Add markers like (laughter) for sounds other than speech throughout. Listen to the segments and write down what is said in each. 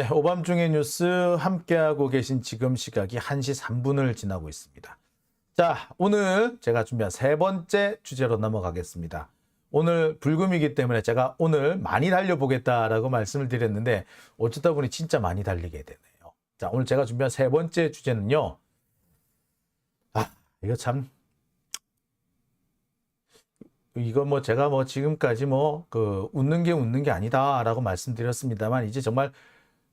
네, 오밤중의 뉴스 함께하고 계신 지금 시각이 1시 3분을 지나고 있습니다. 자, 오늘 제가 준비한 세 번째 주제로 넘어가겠습니다. 오늘 불금이기 때문에 제가 오늘 많이 달려보겠다라고 말씀을 드렸는데 어쩌다 보니 진짜 많이 달리게 되네요. 자, 오늘 제가 준비한 세 번째 주제는요. 아, 이거 참 이거 뭐 제가 뭐 지금까지 뭐 그 웃는 게 웃는 게 아니다라고 말씀드렸습니다만 이제 정말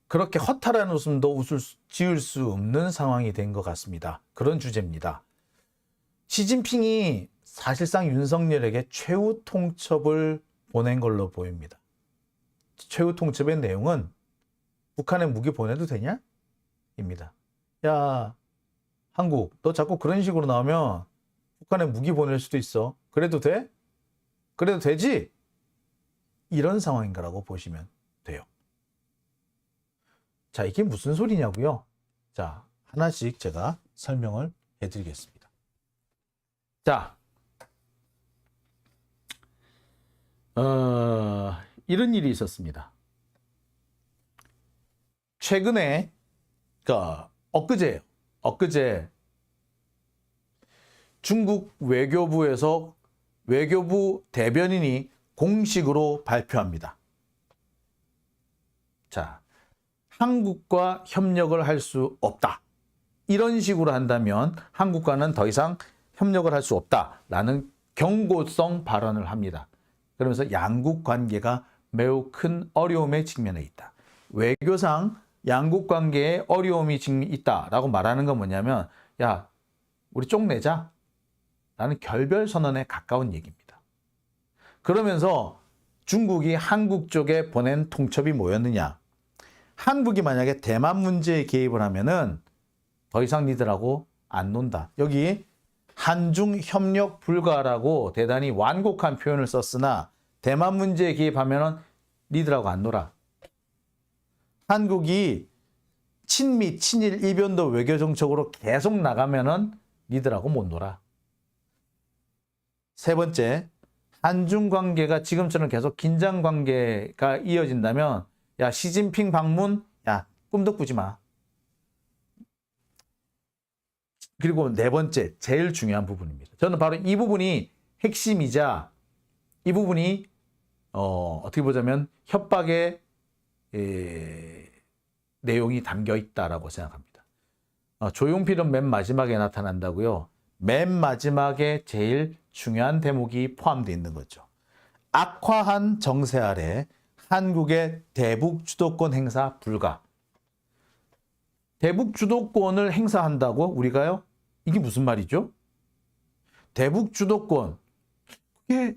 그렇게 허탈한 웃음도 웃을 수, 지을 수 없는 상황이 된 것 같습니다. 그런 주제입니다. 시진핑이 사실상 윤석열에게 최후 통첩을 보낸 걸로 보입니다. 최후 통첩의 내용은 북한에 무기 보내도 되냐? 입니다. 야, 한국, 너 자꾸 그런 식으로 나오면 북한에 무기 보낼 수도 있어. 그래도 돼? 그래도 되지? 이런 상황인가라고 보시면 돼요. 자, 이게 무슨 소리냐고요? 자, 하나씩 제가 설명을 해드리겠습니다. 자, 어, 이런 일이 있었습니다. 최근에, 그, 엊그제, 엊그제, 중국 외교부에서 외교부 대변인이 공식으로 발표합니다. 자, 한국과 협력을 할 수 없다. 이런 식으로 한다면 한국과는 더 이상 협력을 할 수 없다라는 경고성 발언을 합니다. 그러면서 양국 관계가 매우 큰 어려움에 직면해 있다. 외교상 양국 관계에 어려움이 있다라고 말하는 건 뭐냐면 야 우리 쪽내자 라는 결별 선언에 가까운 얘기입니다. 그러면서 중국이 한국 쪽에 보낸 통첩이 뭐였느냐? 한국이 만약에 대만 문제에 개입을 하면은 더 이상 니들하고 안 논다. 여기 한중 협력 불가라고 대단히 완곡한 표현을 썼으나 대만 문제에 개입하면은 니들하고 안 놀아. 한국이 친미, 친일, 이변도 외교 정책으로 계속 나가면은 니들하고 못 놀아. 세 번째, 한중 관계가 지금처럼 계속 긴장 관계가 이어진다면 야 시진핑 방문 야 꿈도 꾸지 마. 그리고 네 번째 제일 중요한 부분입니다. 저는 바로 이 부분이 핵심이자 이 부분이 어, 어떻게 보자면 협박의 에, 내용이 담겨 있다라고 생각합니다. 어, 조용필은 맨 마지막에 나타난다고요. 맨 마지막에 제일 중요한 대목이 포함되어 있는 거죠. 악화한 정세 아래 한국의 대북 주도권 행사 불가. 대북 주도권을 행사한다고 우리가요? 이게 무슨 말이죠? 대북 주도권. 그게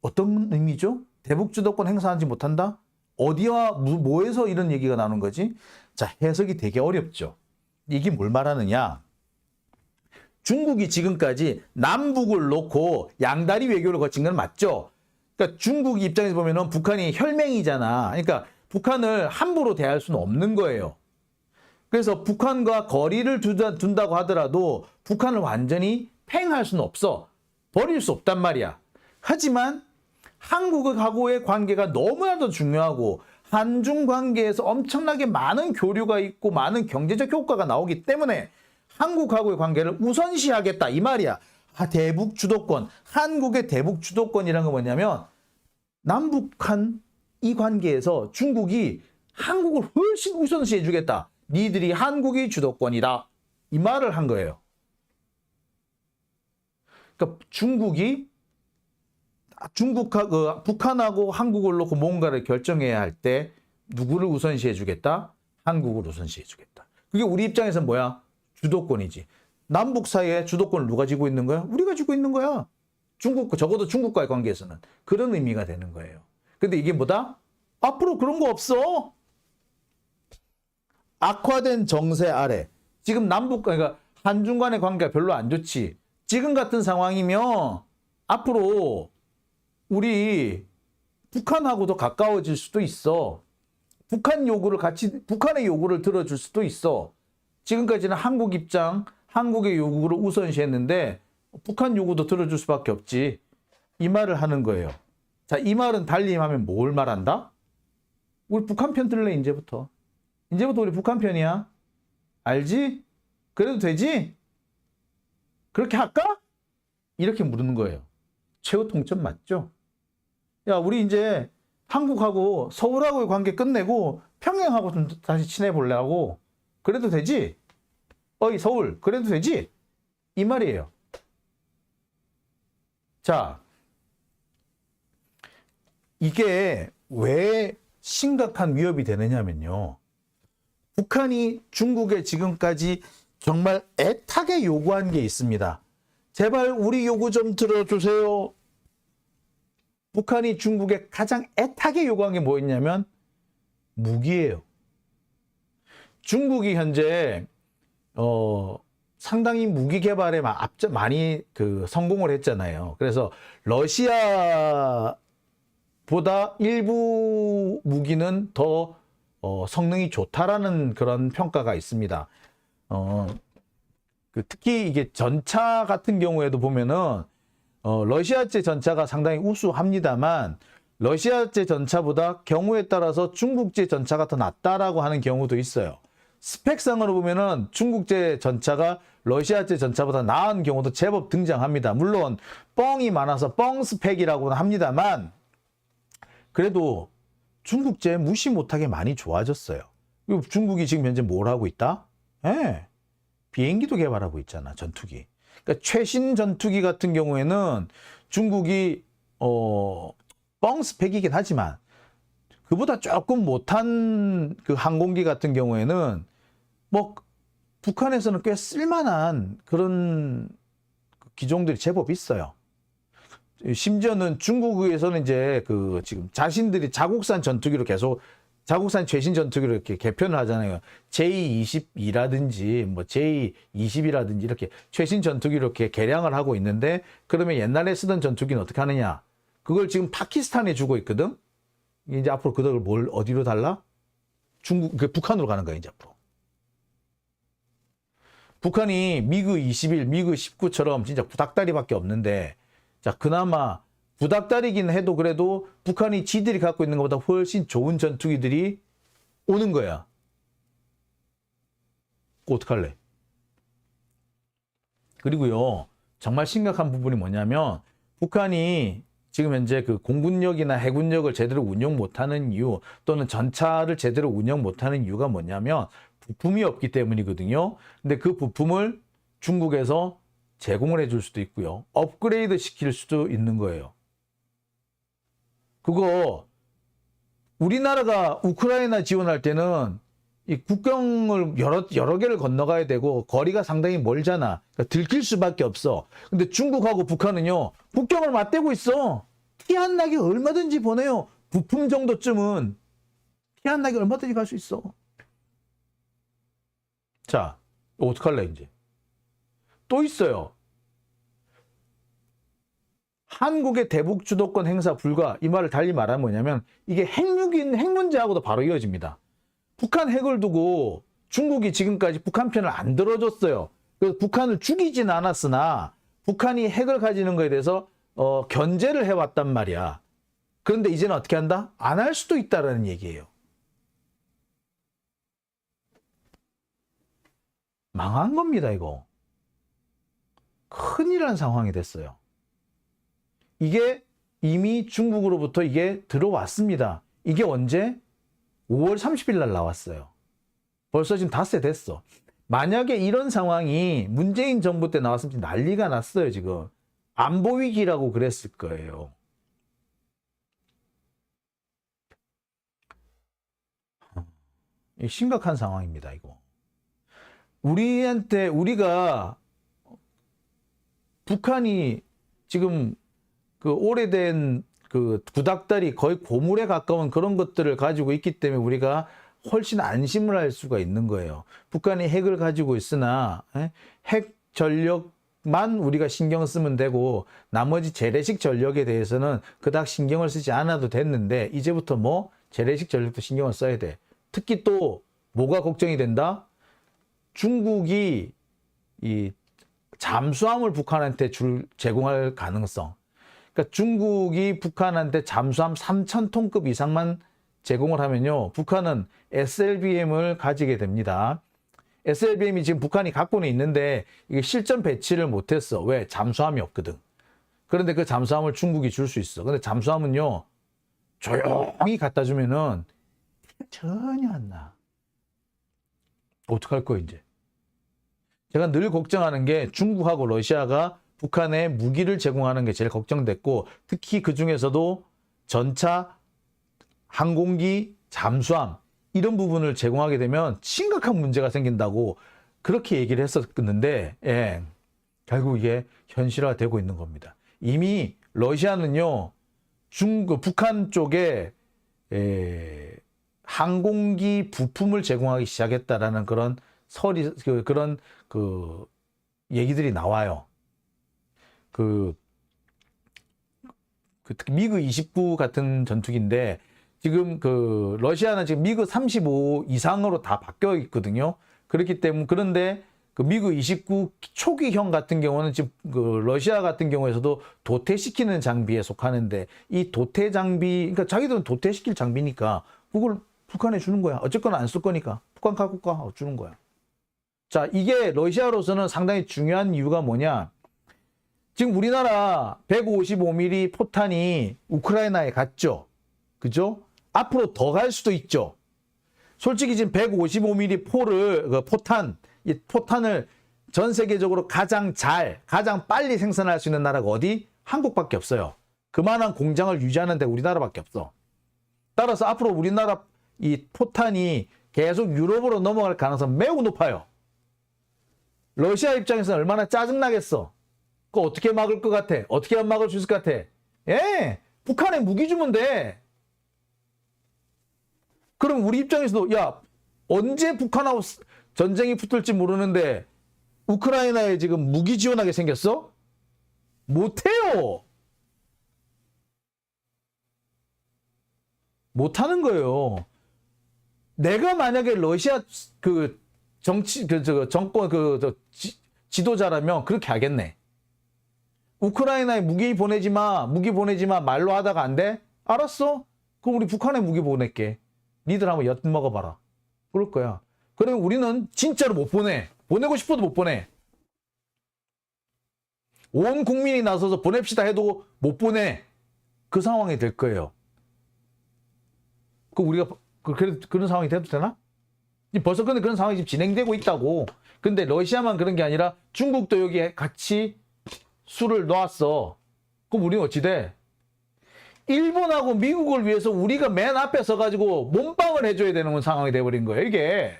어떤 의미죠? 대북 주도권 행사하지 못한다? 어디와 뭐에서 이런 얘기가 나오는 거지? 자, 해석이 되게 어렵죠. 이게 뭘 말하느냐? 중국이 지금까지 남북을 놓고 양다리 외교를 거친 건 맞죠? 그러니까 중국 입장에서 보면은 북한이 혈맹이잖아. 그러니까 북한을 함부로 대할 수는 없는 거예요. 그래서 북한과 거리를 둔다고 하더라도 북한을 완전히 팽할 수는 없어. 버릴 수 없단 말이야. 하지만 한국하고의 관계가 너무나도 중요하고 한중 관계에서 엄청나게 많은 교류가 있고 많은 경제적 효과가 나오기 때문에 한국하고의 관계를 우선시하겠다 이 말이야. 아, 대북 주도권, 한국의 대북 주도권이라는 건 뭐냐면 남북한 이 관계에서 중국이 한국을 훨씬 우선시해 주겠다. 니들이 한국이 주도권이다. 이 말을 한 거예요. 그러니까 중국이 중국하 그 북한하고 한국을 놓고 뭔가를 결정해야 할 때 누구를 우선시해 주겠다? 한국을 우선시해 주겠다. 그게 우리 입장에서 뭐야? 주도권이지. 남북 사이에 주도권을 누가 쥐고 있는 거야? 우리가 쥐고 있는 거야. 중국, 적어도 중국과의 관계에서는 그런 의미가 되는 거예요. 근데 이게 뭐다? 앞으로 그런 거 없어. 악화된 정세 아래 지금 남북 그러니까 한중 간의 관계가 별로 안 좋지. 지금 같은 상황이면 앞으로 우리 북한하고도 가까워질 수도 있어. 북한 요구를 같이 북한의 요구를 들어줄 수도 있어. 지금까지는 한국 입장, 한국의 요구를 우선시했는데 북한 요구도 들어줄 수밖에 없지. 이 말을 하는 거예요. 자, 이 말은 달리 하면 뭘 말한다? 우리 북한 편 들래 이제부터. 이제부터 우리 북한 편이야. 알지? 그래도 되지? 그렇게 할까? 이렇게 물는 거예요. 최후 통첩 맞죠? 야, 우리 이제 한국하고 서울하고의 관계 끝내고 평양하고 좀 다시 친해 보려고. 그래도 되지? 어이, 서울, 그래도 되지? 이 말이에요. 자, 이게 왜 심각한 위협이 되느냐면요. 북한이 중국에 지금까지 정말 애타게 요구한 게 있습니다. 제발 우리 요구 좀 들어주세요. 북한이 중국에 가장 애타게 요구한 게 뭐였냐면 무기예요. 중국이 현재 어 상당히 무기 개발에 마- 앞서 많이 그 성공을 했잖아요. 그래서 러시아보다 일부 무기는 더 어, 성능이 좋다라는 그런 평가가 있습니다. 어, 그 특히 이게 전차 같은 경우에도 보면은 어, 러시아제 전차가 상당히 우수합니다만 러시아제 전차보다 경우에 따라서 중국제 전차가 더 낫다라고 하는 경우도 있어요. 스펙상으로 보면은 중국제 전차가 러시아제 전차보다 나은 경우도 제법 등장합니다. 물론 뻥이 많아서 뻥 스펙이라고는 합니다만 그래도 중국제 무시 못하게 많이 좋아졌어요. 중국이 지금 현재 뭘 하고 있다? 예. 비행기도 개발하고 있잖아, 전투기. 그러니까 최신 전투기 같은 경우에는 중국이 어, 뻥 스펙이긴 하지만 그보다 조금 못한 그 항공기 같은 경우에는 뭐 북한에서는 꽤 쓸만한 그런 기종들이 제법 있어요. 심지어는 중국에서는 이제 그 지금 자신들이 자국산 전투기로 계속 자국산 최신 전투기로 이렇게 개편을 하잖아요. J22라든지 뭐 J20이라든지 이렇게 최신 전투기로 이렇게 개량을 하고 있는데 그러면 옛날에 쓰던 전투기는 어떻게 하느냐? 그걸 지금 파키스탄에 주고 있거든. 이제 앞으로 그걸 뭘 어디로 달라? 중국 그 북한으로 가는 거야 이제 앞으로. 북한이 미그 21, 미그 19처럼 진짜 구닥다리밖에 없는데 자 그나마 구닥다리긴 해도 그래도 북한이 지들이 갖고 있는 것보다 훨씬 좋은 전투기들이 오는 거야. 어떡할래? 그리고요, 정말 심각한 부분이 뭐냐면, 북한이 지금 현재 그 공군력이나 해군력을 제대로 운영 못하는 이유, 또는 전차를 제대로 운영 못하는 이유가 뭐냐면, 부품이 없기 때문이거든요. 근데 그 부품을 중국에서 제공을 해줄 수도 있고요. 업그레이드 시킬 수도 있는 거예요. 그거 우리나라가 우크라이나 지원할 때는 이 국경을 여러 여러 개를 건너가야 되고 거리가 상당히 멀잖아. 그러니까 들킬 수밖에 없어. 근데 중국하고 북한은요 국경을 맞대고 있어. 티 안 나게 얼마든지 보내요. 부품 정도쯤은 티 안 나게 얼마든지 갈 수 있어. 자, 어떡할래 이제? 또 있어요. 한국의 대북 주도권 행사 불가 이 말을 달리 말하면 뭐냐면 이게 핵무기인 핵 문제하고도 바로 이어집니다. 북한 핵을 두고 중국이 지금까지 북한 편을 안 들어줬어요. 그래서 북한을 죽이진 않았으나 북한이 핵을 가지는 것에 대해서 어, 견제를 해왔단 말이야. 그런데 이제는 어떻게 한다? 안 할 수도 있다라는 얘기예요. 망한 겁니다, 이거. 큰일이라는 상황이 됐어요. 이게 이미 중국으로부터 이게 들어왔습니다. 이게 언제? 5월 30일 날 나왔어요. 벌써 지금 닷새 됐어. 만약에 이런 상황이 문재인 정부 때 나왔으면 난리가 났어요, 지금. 안보 위기라고 그랬을 거예요. 이 심각한 상황입니다, 이거. 우리한테, 우리가 북한이 지금 그 오래된 그 구닥다리 거의 고물에 가까운 그런 것들을 가지고 있기 때문에 우리가 훨씬 안심을 할 수가 있는 거예요. 북한이 핵을 가지고 있으나 에? 핵 전력만 우리가 신경 쓰면 되고 나머지 재래식 전력에 대해서는 그닥 신경을 쓰지 않아도 됐는데 이제부터 뭐 재래식 전력도 신경을 써야 돼. 특히 또 뭐가 걱정이 된다? 중국이 이 잠수함을 북한한테 줄 제공할 가능성. 그러니까 중국이 북한한테 잠수함 3천 톤급 이상만 제공을 하면요. 북한은 SLBM을 가지게 됩니다. SLBM이 지금 북한이 갖고는 있는데 이게 실전 배치를 못했어. 왜? 잠수함이 없거든. 그런데 그 잠수함을 중국이 줄 수 있어. 근데 잠수함은요. 조용히 갖다 주면은 전혀 안 나. 어떡할 거야 이제. 제가 늘 걱정하는 게 중국하고 러시아가 북한에 무기를 제공하는 게 제일 걱정됐고 특히 그 중에서도 전차, 항공기, 잠수함 이런 부분을 제공하게 되면 심각한 문제가 생긴다고 그렇게 얘기를 했었는데 예, 결국 이게 현실화되고 있는 겁니다. 이미 러시아는요 중국 북한 쪽에 에, 항공기 부품을 제공하기 시작했다라는 그런 설이 그, 그런 그 얘기들이 나와요. 그, 그 특히 미그 29 같은 전투기인데 지금 그 러시아는 지금 미그 35 이상으로 다 바뀌어 있거든요. 그렇기 때문에 그런데 그 미그 29 초기형 같은 경우는 지금 그 러시아 같은 경우에서도 도태시키는 장비에 속하는데 이 도태 장비 그러니까 자기들은 도태시킬 장비니까 그걸 북한에 주는 거야. 어쨌거나 안 쓸 거니까 북한 갖고 가 주는 거야. 자, 이게 러시아로서는 상당히 중요한 이유가 뭐냐? 지금 우리나라 155mm 포탄이 우크라이나에 갔죠. 그죠? 앞으로 더 갈 수도 있죠. 솔직히 지금 155mm 포를 그 포탄 이 포탄을 전 세계적으로 가장 잘, 가장 빨리 생산할 수 있는 나라가 어디? 한국밖에 없어요. 그만한 공장을 유지하는 데 우리나라밖에 없어. 따라서 앞으로 우리나라 이 포탄이 계속 유럽으로 넘어갈 가능성 매우 높아요. 러시아 입장에서는 얼마나 짜증나겠어. 그거 어떻게 막을 것 같아? 어떻게 안 막을 수 있을 것 같아? 예, 북한에 무기 주면 돼. 그럼 우리 입장에서도 야 언제 북한하고 스- 전쟁이 붙을지 모르는데 우크라이나에 지금 무기 지원하게 생겼어? 못해요. 못하는 거예요. 내가 만약에 러시아 그 정치 그 저 정권 그저 지도자라면 그렇게 하겠네. 우크라이나에 무기 보내지 마, 무기 보내지 마 말로 하다가 안 돼? 알았어. 그럼 우리 북한에 무기 보낼게. 니들 한번 엿 먹어봐라. 그럴 거야. 그러면 우리는 진짜로 못 보내. 보내고 싶어도 못 보내. 온 국민이 나서서 보냅시다 해도 못 보내. 그 상황이 될 거예요. 그 우리가 그, 그, 그런 상황이 돼도 되나? 벌써 근데 그런 상황이 지금 진행되고 있다고. 근데 러시아만 그런 게 아니라 중국도 여기에 같이 수를 놓았어. 그럼 우리는 어찌 돼? 일본하고 미국을 위해서 우리가 맨 앞에 서가지고 몸빵을 해줘야 되는 상황이 돼버린 거예요, 이게.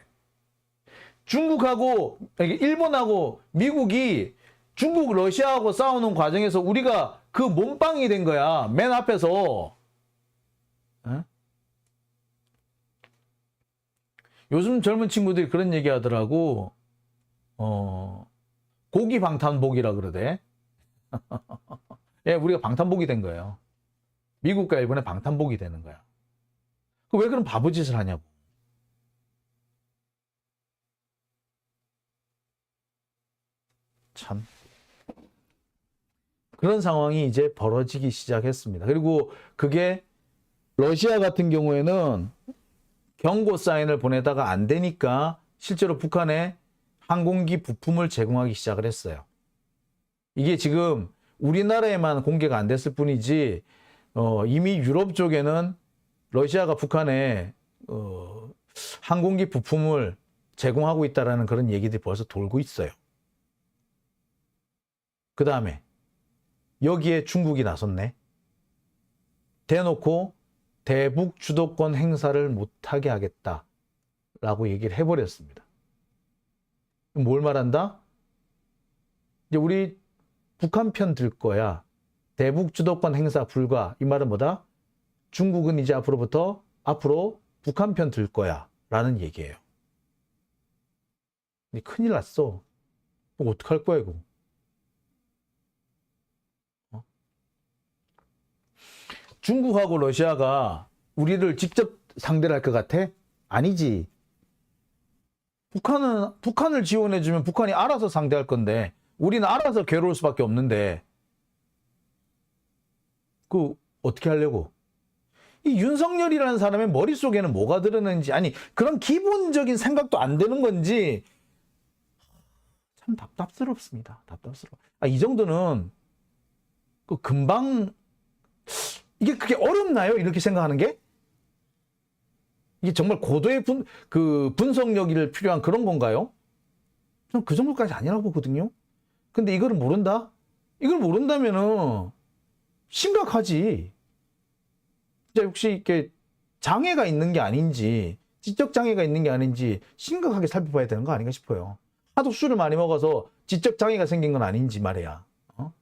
중국하고, 일본하고 미국이 중국, 러시아하고 싸우는 과정에서 우리가 그 몸빵이 된 거야. 맨 앞에서. 어? 요즘 젊은 친구들이 그런 얘기 하더라고. 어, 고기 방탄복이라 그러대. (laughs) 예, 우리가 방탄복이 된 거예요. 미국과 일본의 방탄복이 되는 거야. 그 왜 그런 바보짓을 하냐고. 참. 그런 상황이 이제 벌어지기 시작했습니다. 그리고 그게 러시아 같은 경우에는 경고 사인을 보내다가 안 되니까 실제로 북한에 항공기 부품을 제공하기 시작을 했어요. 이게 지금 우리나라에만 공개가 안 됐을 뿐이지 어, 이미 유럽 쪽에는 러시아가 북한에 어, 항공기 부품을 제공하고 있다라는 그런 얘기들이 벌써 돌고 있어요. 그 다음에 여기에 중국이 나섰네. 대놓고 대북 주도권 행사를 못하게 하겠다라고 얘기를 해버렸습니다. 뭘 말한다? 이제 우리 북한 편 들 거야. 대북 주도권 행사 불가. 이 말은 뭐다? 중국은 이제 앞으로부터 앞으로 북한 편 들 거야. 라는 얘기예요. 큰일 났어. 뭐 어떡할 거야, 이거. 중국하고 러시아가 우리를 직접 상대를 할 것 같아? 아니지. 북한은, 북한을 지원해 주면 북한이 알아서 상대할 건데, 우리는 알아서 괴로울 수밖에 없는데, 그, 어떻게 하려고? 이 윤석열이라는 사람의 머릿속에는 뭐가 들었는지 아니 그런 기본적인 생각도 안 되는 건지 참 답답스럽습니다. 답답스러워. 아, 이 정도는 그 금방 이게 그렇게 어렵나요? 이렇게 생각하는 게? 이게 정말 고도의 분, 그 분석력이 필요한 그런 건가요? 저는 그 정도까지 아니라고 보거든요. 근데 이거를 모른다? 이걸 모른다면은 심각하지. 진짜 혹시 이렇게 장애가 있는 게 아닌지, 지적 장애가 있는 게 아닌지 심각하게 살펴봐야 되는 거 아닌가 싶어요. 하도 술을 많이 먹어서 지적 장애가 생긴 건 아닌지 말이야. 어?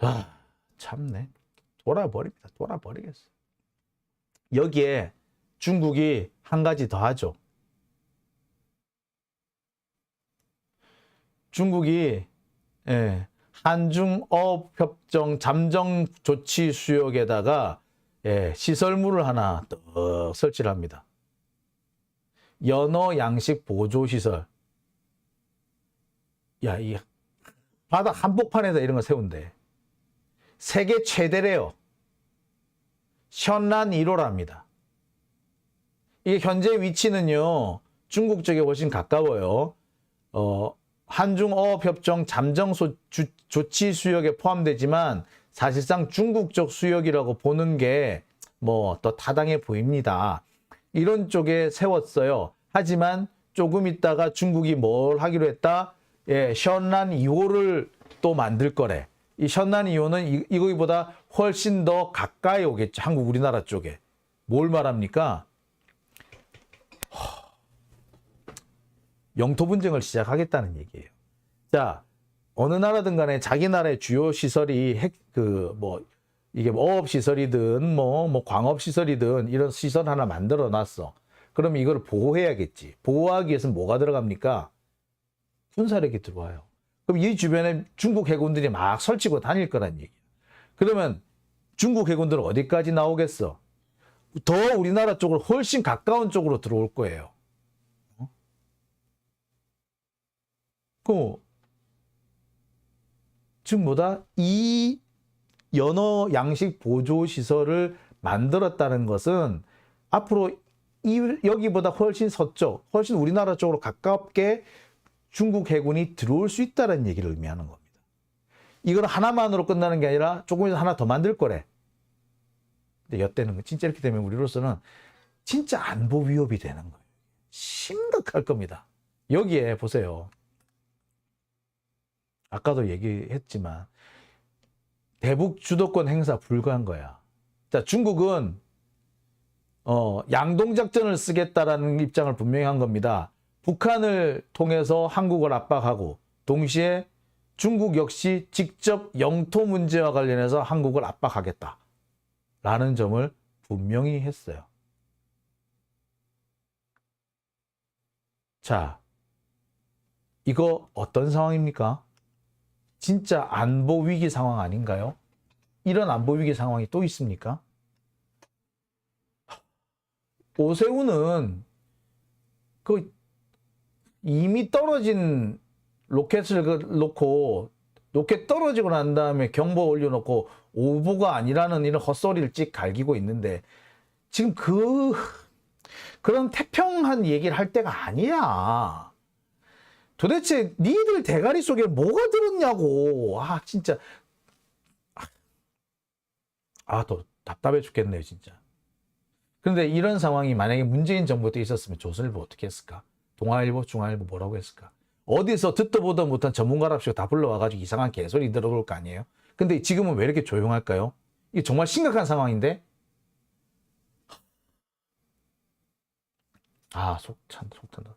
아, 참네. 돌아버립니다. 돌아버리겠어. 여기에 중국이 한 가지 더 하죠. 중국이 예, 한중어업협정 잠정 조치 수역에다가 예, 시설물을 하나 떡 설치를 합니다. 연어 양식 보조 시설. 야, 이 바다 한복판에다 이런 거 세운대. 세계 최대래요. 현란 1호랍니다. 이게 현재 위치는요, 중국 쪽에 훨씬 가까워요. 어, 한중어업협정 잠정 소- 주- 조치 수역에 포함되지만 사실상 중국 쪽 수역이라고 보는 게 뭐 더 타당해 보입니다. 이런 쪽에 세웠어요. 하지만 조금 있다가 중국이 뭘 하기로 했다? 예, 현란 2호를 또 만들 거래. 이 현란 2호는 이, 이거보다 훨씬 더 가까이 오겠죠. 한국 우리나라 쪽에. 뭘 말합니까? 영토 분쟁을 시작하겠다는 얘기예요. 자, 어느 나라든 간에 자기 나라의 주요 시설이 핵, 그, 뭐, 이게 뭐 어업 시설이든 뭐, 뭐 광업 시설이든 이런 시설 하나 만들어 놨어. 그럼 이걸 보호해야겠지. 보호하기 위해서는 뭐가 들어갑니까? 군사력이 들어와요. 그럼 이 주변에 중국 해군들이 막 설치고 다닐 거란 얘기야. 그러면 중국 해군들은 어디까지 나오겠어? 더 우리나라 쪽으로 훨씬 가까운 쪽으로 들어올 거예요. 그 지금 뭐다 이 연어 양식 보조 시설을 만들었다는 것은 앞으로 이 여기보다 훨씬 서쪽, 훨씬 우리나라 쪽으로 가깝게 중국 해군이 들어올 수 있다는 얘기를 의미하는 겁니다. 이걸 하나만으로 끝나는 게 아니라 조금 있어 하나 더 만들 거래. 근데 엿대는 거 진짜 이렇게 되면 우리로서는 진짜 안보 위협이 되는 거예요. 심각할 겁니다. 여기에 보세요. 아까도 얘기했지만 대북 주도권 행사 불가한 거야. 자, 중국은 어, 양동 작전을 쓰겠다라는 입장을 분명히 한 겁니다. 북한을 통해서 한국을 압박하고 동시에 중국 역시 직접 영토 문제와 관련해서 한국을 압박하겠다. 라는 점을 분명히 했어요. 자, 이거 어떤 상황입니까? 진짜 안보 위기 상황 아닌가요? 이런 안보 위기 상황이 또 있습니까? 오세훈은 그 이미 떨어진 로켓을 그 놓고 로켓 떨어지고 난 다음에 경보 올려놓고 오보가 아니라는 이런 헛소리를 찍 갈기고 있는데 지금 그 그런 태평한 얘기를 할 때가 아니야. 도대체 니들 대가리 속에 뭐가 들었냐고. 아 진짜 아또 답답해 죽겠네요 진짜. 그런데 이런 상황이 만약에 문재인 정부 때 있었으면 조선일보 어떻게 했을까? 동아일보, 중앙일보 뭐라고 했을까? 어디서 듣도 보도 못한 전문가랍시고 다 불러와가지고 이상한 개소리 들어볼 거 아니에요? 근데 지금은 왜 이렇게 조용할까요? 이게 정말 심각한 상황인데? 아, 속 찬, 속 찬다.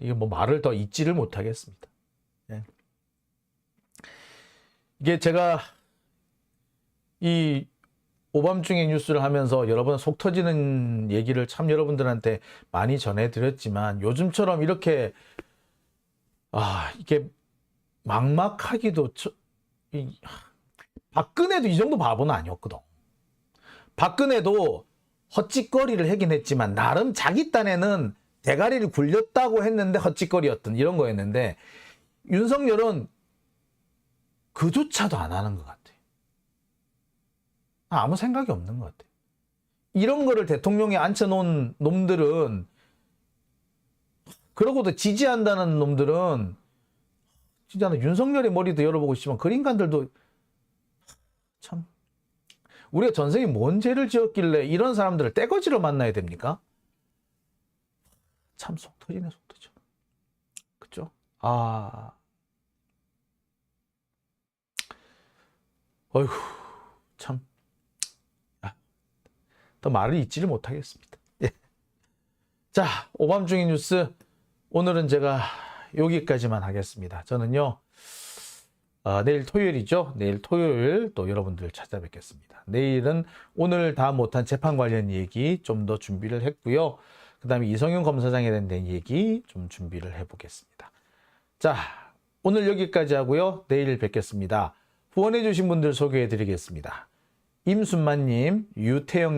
이게 뭐 말을 더 잊지를 못하겠습니다. 예. 이게 제가 이 오밤중에 뉴스를 하면서 여러분 속 터지는 얘기를 참 여러분들한테 많이 전해드렸지만 요즘처럼 이렇게 아 이게 막막하기도 저, 이, 하, 박근혜도 이 정도 바보는 아니었거든. 박근혜도 헛짓거리를 하긴 했지만 나름 자기 딴에는 대가리를 굴렸다고 했는데 헛짓거리였던 이런 거였는데 윤석열은 그조차도 안 하는 것 같아. 아무 생각이 없는 것 같아. 이런 거를 대통령에 앉혀놓은 놈들은 그러고도 지지한다는 놈들은 진짜 나 윤석열의 머리도 열어보고 싶지만 그 인간들도 참 우리가 전생에 뭔 죄를 지었길래 이런 사람들을 떼거지로 만나야 됩니까? 참 속 터지네 속 터져. 그죠? 아, 어휴 참. 아, 더 말을 잇지를 못하겠습니다. 예. 자, 오밤중의 뉴스 오늘은 제가 여기까지만 하겠습니다. 저는요. 아, 내일 토요일이죠. 내일 토요일 또 여러분들 찾아뵙겠습니다. 내일은 오늘 다 못한 재판 관련 얘기 좀 더 준비를 했고요. 그 다음에 이성윤 검사장에 대한 얘기 좀 준비를 해보겠습니다. 자, 오늘 여기까지 하고요. 내일 뵙겠습니다. 후원해주신 분들 소개해드리겠습니다. 임순만님, 유태영